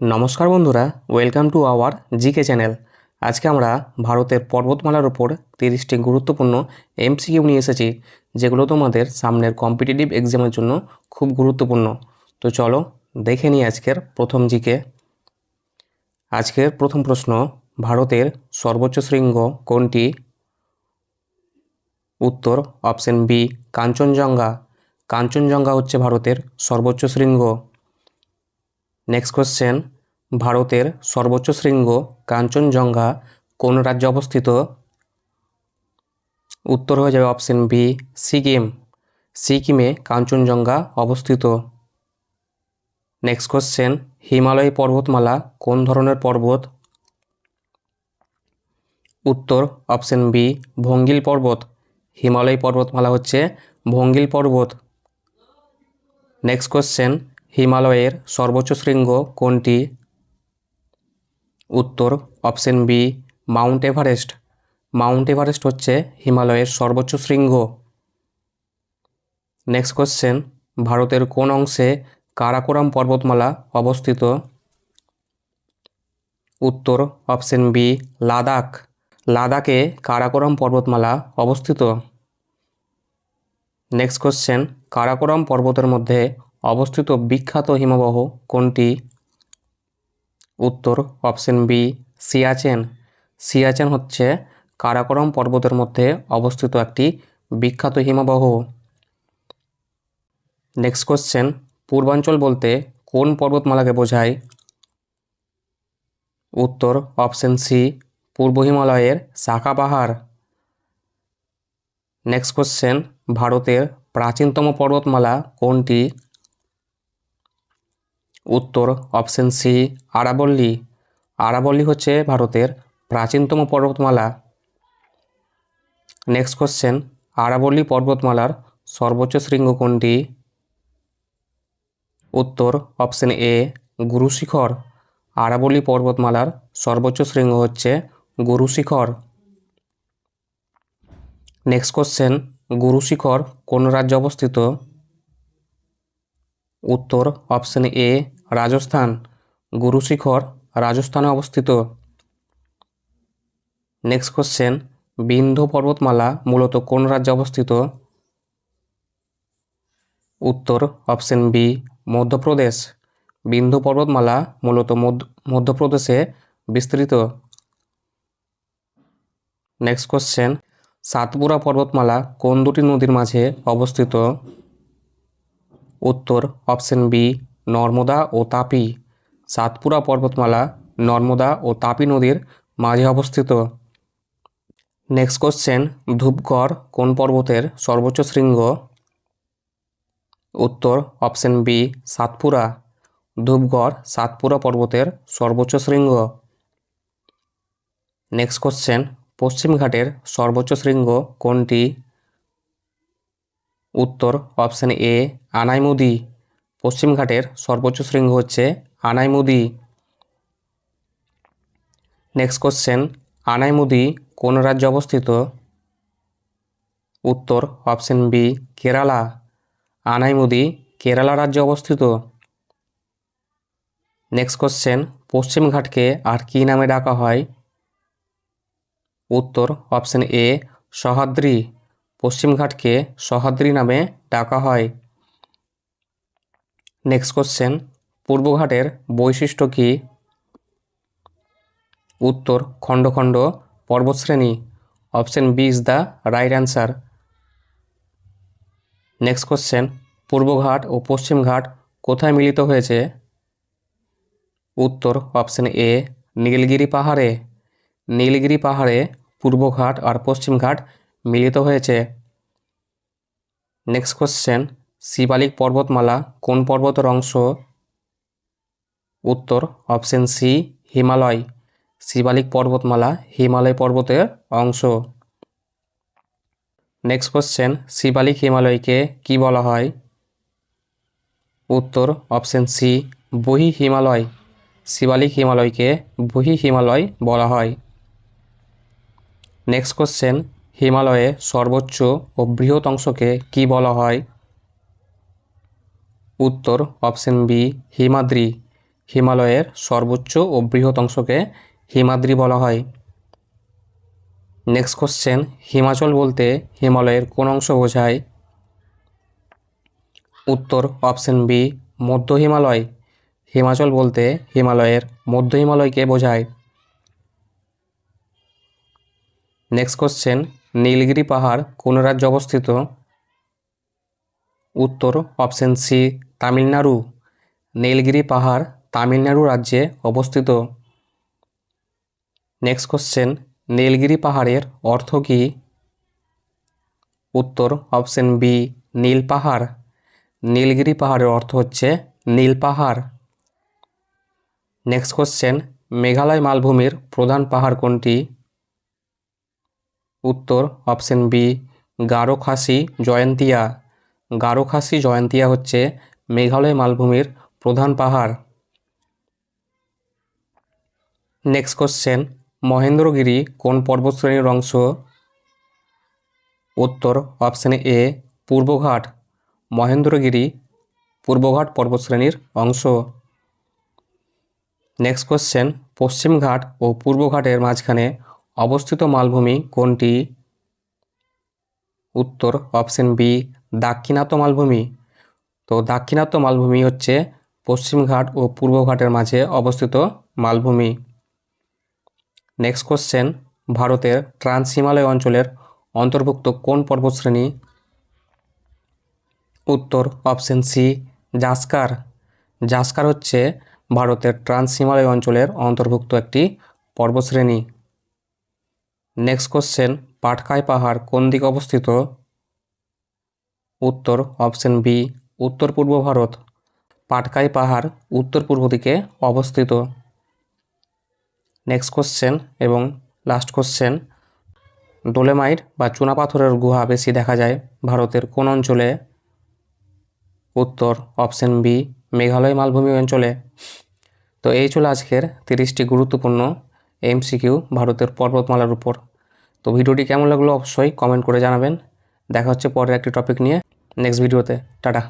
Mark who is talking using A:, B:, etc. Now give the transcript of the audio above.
A: নমস্কার বন্ধুরা welcome to our GK channel আজকে আমরা ভারতের পর্বতমালার ওপর তিরিশটি গুরুত্বপূর্ণ এমসিকিউ নিয়ে এসেছি, যেগুলো তোমাদের সামনের কম্পিটিটিভ এক্সামের জন্য খুব গুরুত্বপূর্ণ। তো চলো দেখে নিই আজকের প্রথম জিকে। আজকের প্রথম প্রশ্ন, ভারতের সর্বোচ্চ শৃঙ্গ কোনটি? উত্তর অপশন বি কাঞ্চনজঙ্ঘা। কাঞ্চনজঙ্ঘা হচ্ছে ভারতের সর্বোচ্চ শৃঙ্গ। নেক্সট কোশ্চেন ভারতের সর্বোচ্চ শৃঙ্গ কাঞ্চনজঙ্ঘা কোন রাজ্যে অবস্থিত? উত্তর হয়ে যাবে অপশন বি সিকিম। সিকিমে কাঞ্চনজঙ্ঘা অবস্থিত। নেক্সট কোশ্চেন হিমালয় পর্বতমালা কোন ধরনের পর্বত? উত্তর অপশন বি ভঙ্গিল পর্বত। হিমালয় পর্বতমালা হচ্ছে ভঙ্গিল পর্বত। নেক্সট কোশ্চেন হিমালয়ের সর্বোচ্চ শৃঙ্গ কোনটি? উত্তর, option B, Mount Everest. Mount Everest হচ্ছে হিমালয়ের সর্বোচ্চ শৃঙ্গ। নেক্সট কোশ্চেন, ভারতের কোন অংশে কারাকোরাম পর্বতমালা অবস্থিত? উত্তর, অপশন বি, লাদাখ। লাদাখে কারাকোরাম পর্বতমালা অবস্থিত। নেক্সট কোশ্চেন, কারাকোরাম পর্বতের মধ্যে অবস্থিত বিখ্যাত হিমবাহ কোনটি? উত্তর, অপশন বি, সিয়াচেন। সিয়াচেন হচ্ছে কারাকরম পর্বতের মধ্যে অবস্থিত একটি বিখ্যাত হিমবাহ। নেক্সট কোশ্চেন পূর্বাঞ্চল বলতে কোন পর্বতমালাকে বোঝায়? উত্তর, অপশন সি, পূর্ব হিমালয়ের শাখা পাহাড়। নেক্সট কোশ্চেন ভারতের প্রাচীনতম পর্বতমালা কোনটি? উত্তর অপশন সি, আরাবল্লী। আরাবল্লী হচ্ছে ভারতের প্রাচীনতম পর্বতমালা। নেক্সট কোশ্চেন আরাবল্লী পর্বতমালার সর্বোচ্চ শৃঙ্গ কোনটি? উত্তর অপশন এ গুরু শিখর আরাবল্লী পর্বতমালার সর্বোচ্চ শৃঙ্গ হচ্ছে গুরু শিখর নেক্সট কোশ্চেন গুরু শিখর কোন রাজ্যে অবস্থিত? উত্তর অপশন এ রাজস্থান গুরু শিখর রাজস্থানে অবস্থিত। নেক্সট কোশ্চেন বিন্ধ্য পর্বতমালা মূলত কোন রাজ্যে অবস্থিত? উত্তর অপশন বি মধ্যপ্রদেশ। বিন্ধ্য পর্বতমালা মূলত মধ্য- মধ্যপ্রদেশে বিস্তৃত। নেক্সট কোশ্চেন সাতপুরা পর্বতমালা কোন দুটি নদীর মাঝে অবস্থিত? উত্তর অপশন বি নর্মদা ও তাপি, সাতপুরা পর্বতমালা, নর্মদা ও তাপি নদীর মাঝে অবস্থিত। নেক্সট কোশ্চেন ধূপগড় কোন পর্বতের সর্বোচ্চ শৃঙ্গ? উত্তর অপশন বি সাতপুরা। ধূপগড়, সাতপুরা পর্বতের সর্বোচ্চ শৃঙ্গ। নেক্সট কোশ্চেন পশ্চিমঘাটের সর্বোচ্চ শৃঙ্গ কোনটি? উত্তর অপশন এ আনাইমুদি। পশ্চিমঘাটের সর্বোচ্চ শৃঙ্গ হচ্ছে আনাইমুদি। নেক্সট কোশ্চেন আনাইমুদি কোন রাজ্যে অবস্থিত? উত্তর অপশন বি কেরালা। আনাইমুদি কেরালা রাজ্যে অবস্থিত? নেক্সট কোশ্চেন পশ্চিমঘাটকে আর কী নামে ডাকা হয়? উত্তর অপশন এ সহাদ্রি। পশ্চিমঘাটকে সহাদ্রি নামে ডাকা হয়। নেক্সট কোশ্চেন পূর্বঘাটের বৈশিষ্ট্য কী? উত্তর, খণ্ড খণ্ড পর্বতশ্রেণী option B is the right answer next question পূর্বঘাট ও পশ্চিমঘাট কোথায় মিলিত হয়েছে? উত্তর অপশন এ নীলগিরি পাহাড়ে। নীলগিরি পাহাড়ে পূর্বঘাট আর পশ্চিমঘাট মিলিত হয়েছে। নেক্সট কোশ্চেন শিবালিক পর্বতমালা, কোন পর্বতের অংশ? উত্তর, অপশন সি, হিমালয়। শিবালিক পর্বতমালা, হিমালয় পর্বতের অংশ। নেক্সট কোশ্চেন শিবালিক হিমালয়কে কি বলা হয়? উত্তর, অপশন সি, বহি হিমালয়। শিবালিক হিমালয়কে বহি হিমালয় বলা হয়। নেক্সট কোশ্চেন হিমালয়ে সর্বোচ্চ ও বৃহৎ অংশকে কি বলা হয়? উত্তর অপশন বি, হিমাদ্রি। হিমালয়ের সর্বোচ্চ ও বৃহৎ অংশকে হিমাদ্রি বলা হয়। নেক্সট কোশ্চেন হিমাচল বলতে হিমালয়ের কোন অংশ বোঝায়? উত্তর অপশন বি, মধ্য হিমালয়। হিমাচল বলতে হিমালয়ের মধ্য হিমালয়কে বোঝায়। নেক্সট কোশ্চেন নীলগিরি পাহাড় কোন রাজ্যে অবস্থিত? উত্তর অপশন সি তামিলনাড়ু, নীলগিরি পাহাড়, তামিলনাড়ু রাজ্যে অবস্থিত। নেক্সট কোশ্চেন নীলগিরি পাহাড়ের অর্থ কী? উত্তর অপশন বি নীল পাহাড়। নীলগিরি পাহাড়ের অর্থ হচ্ছে নীল পাহাড়। নেক্সট কোশ্চেন মেঘালয় মালভূমির প্রধান পাহাড় কোনটি? উত্তর অপশন বি গারো খাসি জয়ন্তিয়া। গারো খাসি জয়ন্তিয়া হচ্ছে মেঘালয় মালভূমির প্রধান পাহাড়। নেক্সট কোশ্চেন মহেন্দ্রগিরি কোন পর্বতশ্রেণীর অংশ? উত্তর অপশন এ পূর্বঘাট। মহেন্দ্রগিরি পূর্বঘাট পর্বতশ্রেণীর অংশ। নেক্সট কোশ্চেন পশ্চিমঘাট ও পূর্বঘাটের মাঝখানে অবস্থিত মালভূমি কোনটি? উত্তর অপশন বি দাক্ষিণাত্য মালভূমি। তো দাক্ষিণাত্য মালভূমি হচ্ছে পশ্চিমঘাট ও পূর্বঘাটের মাঝে অবস্থিত মালভূমি। নেক্সট কোশ্চেন ভারতের ট্রান্স হিমালয় অঞ্চলের অন্তর্ভুক্ত কোন পর্বতশ্রেণী? উত্তর অপশন সি জাস্কার। জাস্কার হচ্ছে ভারতের ট্রান্স হিমালয় অঞ্চলের অন্তর্ভুক্ত একটি পর্বতশ্রেণী। নেক্সট কোশ্চেন পাটকাই পাহাড় কোন দিকে অবস্থিত? উত্তর অপশন বি উত্তর পূর্ব ভারত, পাটকাই পাহাড় উত্তর পূর্ব দিকে অবস্থিত। নেক্সট কোশ্চেন এবং লাস্ট কোশ্চেন ডোলেমাইট বা চুনাপাথরের গুহা বেশি দেখা যায় ভারতের কোন অঞ্চলে? উত্তর অপশন বি মেঘালয় মালভূমি অঞ্চলে। তো এই ছিল আজকের তিরিশটি গুরুত্বপূর্ণ এমসিকিউ ভারতের পর্বতমালার উপর। তো ভিডিওটি কেমন লাগল অবশ্যই কমেন্ট করে জানাবেন। দেখা হচ্ছে পরের একটি টপিক নিয়ে নেক্সট ভিডিওতে টাটা।